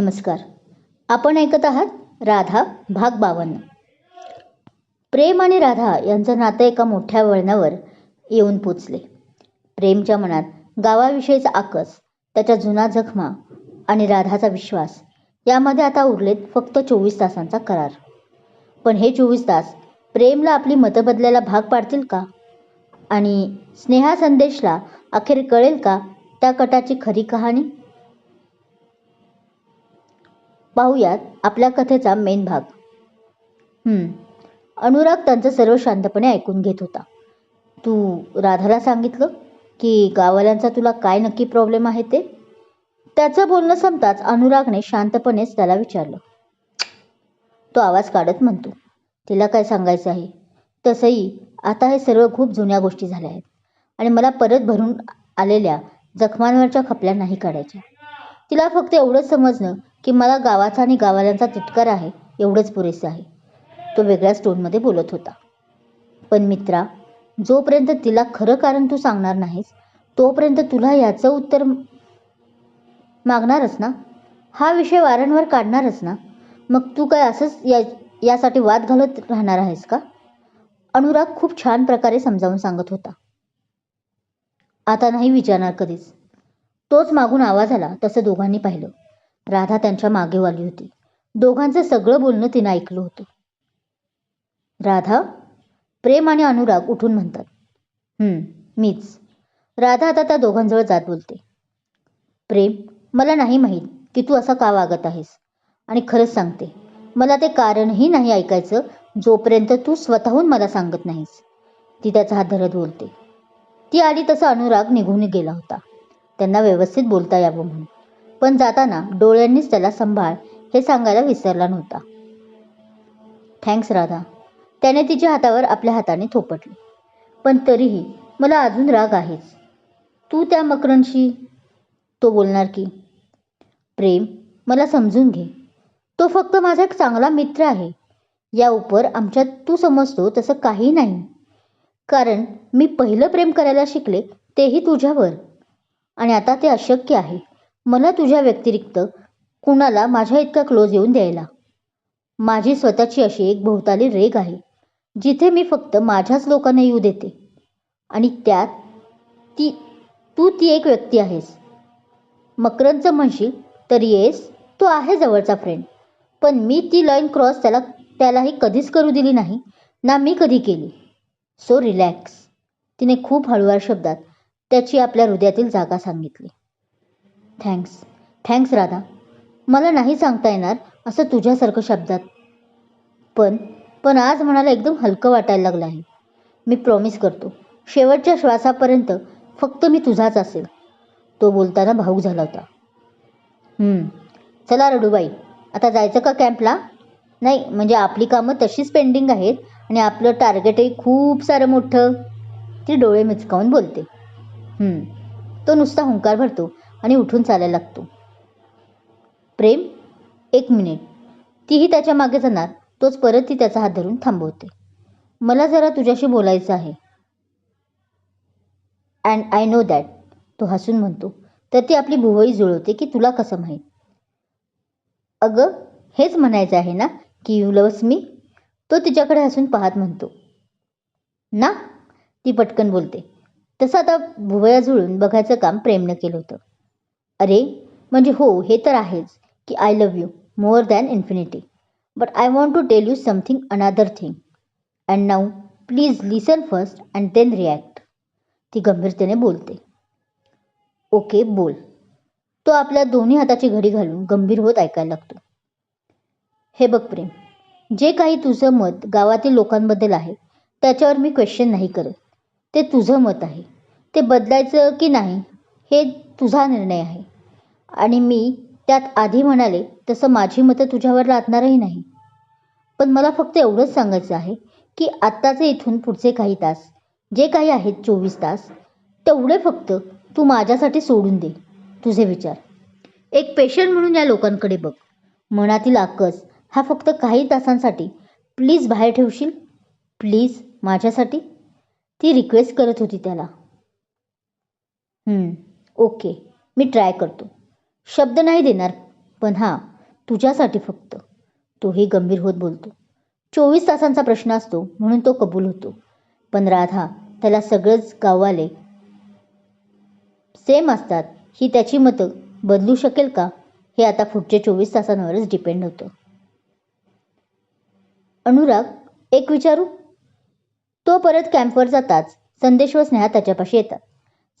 नमस्कार. आपण ऐकत आहात राधा भाग बावन्न. प्रेम आणि राधा यांचं नातं एका मोठ्या वळणावर येऊन पोचले. प्रेमच्या मनात गावाविषयीचा आकस त्याच्या जुना जखमा आणि राधाचा विश्वास यामध्ये आता उरलेत फक्त चोवीस तासांचा करार. पण हे चोवीस तास प्रेमला आपली मतं बदलायला भाग पाडतील का? आणि स्नेहा संदेशला अखेर कळेल का त्या कटाची खरी कहाणी? पाहूयात आपल्या कथेचा मेन भाग. अनुराग त्यांचं सर्व शांतपणे ऐकून घेत होता. तू राधाला सांगितलं की गावाल्यांचा तुला काय नक्की प्रॉब्लेम आहे ते? त्याचं बोलणं संपताच अनुरागने शांतपणेच त्याला विचारलं. तो आवाज काढत म्हणतो तिला काय सांगायचं आहे? तसंही आता हे सर्व खूप जुन्या गोष्टी झाल्या आहेत आणि मला परत भरून आलेल्या जखमांवरच्या खपल्या नाही काढायच्या. तिला फक्त एवढंच समजणं की मला गावाचा आणि गावाल्यांचा तिटकार आहे एवढंच पुरेसं आहे. तो वेगळ्याच टोनमध्ये बोलत होता. पण मित्रा जोपर्यंत तिला खरं कारण तू सांगणार नाहीस तोपर्यंत तुला याचं उत्तर मागणारच ना? हा विषय वारंवार काढणारच ना? मग तू काय असंच या यासाठी वाद घालत राहणार आहेस का? अनुराग खूप छान प्रकारे समजावून सांगत होता. आता नाही विचारणार कधीच. तोच मागून आवाज आला तसं दोघांनी पाहिलं. राधा त्यांच्या मागे वाली होती. दोघांचं सगळं बोलणं तिनं ऐकलं होतं. राधा प्रेम आणि अनुराग उठून म्हणतात मीच. राधा आता त्या दोघांजवळ जात बोलते. प्रेम मला नाही माहीत की तू असा का वागत आहेस. आणि खरंच सांगते मला ते कारणही नाही ऐकायचं जोपर्यंत तू स्वतःहून मला सांगत नाहीस. ती त्याचा हात धरत बोलते. ती आली तसा अनुराग निघून गेला होता. त्यांना व्यवस्थित बोलता यावं म्हणून. पण जाताना डोळ्यांनीच त्याला सांभाळ हे सांगायला विसरला नव्हता. थँक्स राधा. त्याने तिच्या हातावर आपल्या हाताने थोपटले. पण तरीही मला अजून राग आहेच. तू त्या मकरणशी तो बोलणार की प्रेम मला समजून घे. तो फक्त माझा एक चांगला मित्र आहे. या उपर आमच्यात तू समजतो तसं काही नाही. कारण मी पहिलं प्रेम करायला शिकले तेही तुझ्यावर. आणि आता ते अशक्य आहे. मला तुझ्या व्यतिरिक्त कुणाला माझ्या इतका क्लोज येऊन द्यायला? माझी स्वतःची अशी एक भोवताली रेग आहे जिथे मी फक्त माझ्याच लोकांना येऊ देते. आणि त्यात ती तू ती एक व्यक्ती आहेस. मकरंदचं म्हणशील तर येस तो आहे जवळचा फ्रेंड पण मी ती लाईन क्रॉस त्याला त्यालाही कधीच करू दिली नाही ना मी कधी केली. सो रिलॅक्स तिने खूप हळूवार शब्दात त्याची आपल्या हृदयातील जागा सांगितली. Thanks thanks Radha. मला नाही सांगता येणार असं तुझ्यासारखं शब्दात. पण पण आज मनाला एकदम हलकं वाटायला लागलं आहे. मी प्रॉमिस करतो शेवटच्या श्वासापर्यंत फक्त मी तुझाच असेल. तो बोलताना भाऊक झाला होता. चला रडूबाई आता जायचं का कॅम्पला? नाही म्हणजे आपली कामं तशीच पेंडिंग आहेत आणि आपलं टार्गेटही खूप सारं मोठं. ती डोळे मिचकावून बोलते. तो नुसता हुंकार भरतो. आणि उठून चालायला लागतो. प्रेम एक मिनिट. तीही त्याच्यामागे जाणार तोच परत ती त्याचा हात धरून थांबवते. मला जरा तुझ्याशी बोलायचं आहे. अँड आय नो दॅट तो हसून म्हणतो. तर ती आपली भुवई जुळवते की तुला कसं माहीत? अगं हेच म्हणायचं आहे ना की यू लव्स मी तो तिच्याकडे हसून पाहत म्हणतो. ना ती पटकन बोलते. तसं आता भुवया जुळून बघायचं काम प्रेमनं केलं होतं. अरे म्हणजे हो हे तर आहेच की I love you more than infinity but I want to tell you something another thing and now please listen first and then react ती गंभीरतेने बोलते. ओके बोल. तो आपल्या दोन्ही हाताची घडी घालून गंभीर होत ऐकायला लागतो. हे बघ प्रेम जे काही तुझं मत गावातील लोकांबद्दल आहे त्याच्यावर मी क्वेश्चन नाही करत. ते तुझं मत आहे. ते बदलायचं की नाही हे तुझा निर्णय आहे. आणि मी त्यात आधी म्हणाले तसं माझी मतं तुझ्यावर लादणारही नाही. पण मला फक्त एवढंच सांगायचं आहे की आत्ताचे इथून पुढचे काही तास जे काही आहेत चोवीस तास तेवढे फक्त तू माझ्यासाठी सोडून दे तुझे विचार. एक पेशंट म्हणून या लोकांकडे बघ. मनातील आकस हा फक्त काही तासांसाठी प्लीज बाहेर ठेवशील? प्लीज माझ्यासाठी? ती रिक्वेस्ट करत होती त्याला. ओके मी ट्राय करतो. शब्द नाही देणार. पण हां तुझ्यासाठी फक्त. तोही गंभीर होत बोलतो. चोवीस तासांचा प्रश्न असतो म्हणून तो कबूल होतो. पण राधा त्याला सगळंच गाववाले सेम असतात. ही त्याची मतं बदलू शकेल का? हे आता पुढच्या चोवीस तासांवरच डिपेंड होतं. अनुराग एक विचारू? तो परत कॅम्पवर जाताच संदेश व स्नेहा त्याच्यापाशी येतात.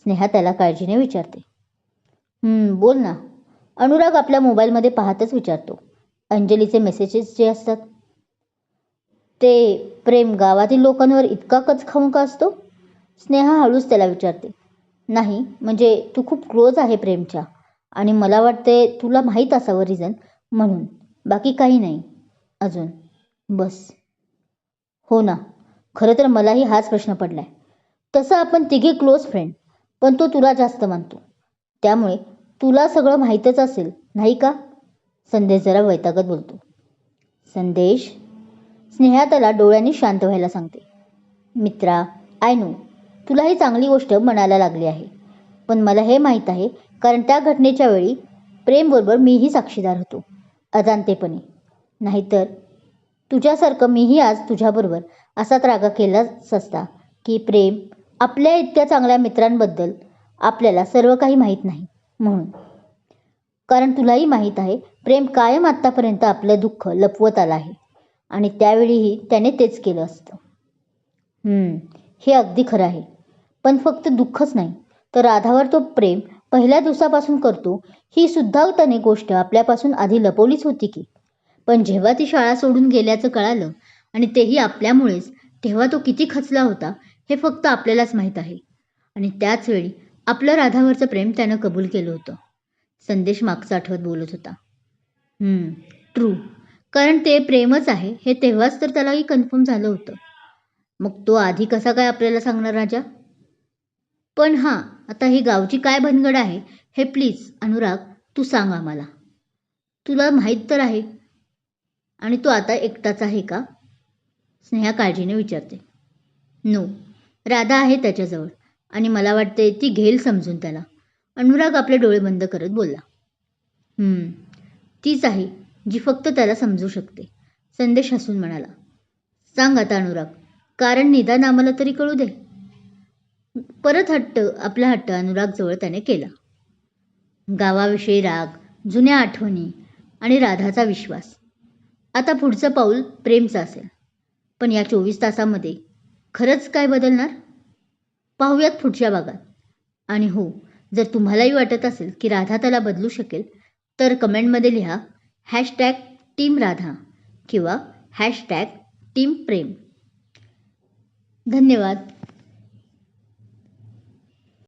स्नेहा त्याला काळजीने विचारते. बोल ना. अनुराग आपल्या मोबाईलमध्ये पाहतच विचारतो. अंजलीचे मेसेजेस जे असतात ते प्रेम गावातील लोकांवर इतका कच खाऊन का असतो? स्नेहा हळूच त्याला विचारते. नाही म्हणजे तू खूप क्लोज आहे प्रेमच्या आणि मला वाटते तुला माहीत असावं रिझन म्हणून. बाकी काही नाही. अजून. बस. हो ना. खरं तर मलाही हाच प्रश्न पडलाय. तसं आपण तिघे क्लोज फ्रेंड पण तो तुला जास्त मानतो. त्यामुळे तुला सगळं माहीतच असेल नाही का? संदेश जरा वैतागत बोलतो. संदेश? स्नेहा त्याला डोळ्यांनी शांत व्हायला सांगते. मित्रा आय नो तुला ही चांगली गोष्ट म्हणायला लागली आहे. पण मला हे माहीत आहे कारण त्या घटनेच्या वेळी प्रेमबरोबर मीही साक्षीदार होतो. अजाणतेपणे. नाहीतर? तुझ्यासारखं मीही आज तुझ्याबरोबर असाच रागा केलाच असता की प्रेम आपल्या इतक्या चांगल्या मित्रांबद्दल आपल्याला सर्व काही माहीत नाही. म्हणून. कारण तुलाही माहीत आहे प्रेम कायम आत्तापर्यंत आपलं दुःख लपवत आलं आहे. आणि त्यावेळीही त्याने तेच केलं असतं. हम्म, हे अगदी खरं आहे. पण फक्त दुःखच नाही तर राधावर तो प्रेम पहिल्या दिवसापासून करतो ही सुद्धा त्याने गोष्ट आपल्यापासून आधी लपवलीच होती की. पण जेव्हा ती शाळा सोडून गेल्याचं कळालं आणि तेही आपल्यामुळेच तेव्हा तो किती खचला होता हे फक्त आपल्यालाच माहीत आहे. आणि त्याच वेळी आपलं राधावरचं प्रेम त्यानं कबूल केलं होतं. संदेश मागचा आठवत बोलत होता. ट्रू कारण ते प्रेमच आहे हे तेव्हाच तर त्यालाही कन्फर्म झालं होतं. मग तो आधी कसा काय आपल्याला सांगणार राजा? पण हां आता ही गावची काय भनगड आहे हे प्लीज अनुराग तू सांग आम्हाला. तुला माहीत तर आहे. आणि तो आता एकटाच आहे का? स्नेहा काळजीने विचारते. नो राधा आहे त्याच्याजवळ. आणि मला वाटते ती घेईल समजून त्याला. अनुराग आपले डोळे बंद करत बोलला. तीच आहे जी फक्त त्याला समजू शकते संदेश हसून म्हणाला. सांग आता अनुराग कारण निदान आम्हाला तरी कळू दे. परत हट्ट आपला हट्ट अनुराग जवळ त्याने केला. गावाविषयी राग जुन्या आठवणी आणि राधाचा विश्वास. आता पुढचं पाऊल प्रेमचं असेल. पण या चोवीस तासामध्ये खरंच काय बदलणार? पाहूयात पुढच्या भागात. आणि हो जर तुम्हालाही वाटत असेल की राधा त्याला बदलू शकेल तर कमेंटमध्ये लिहा हॅशटॅग टीम राधा किंवा हॅशटॅग टीम प्रेम. धन्यवाद.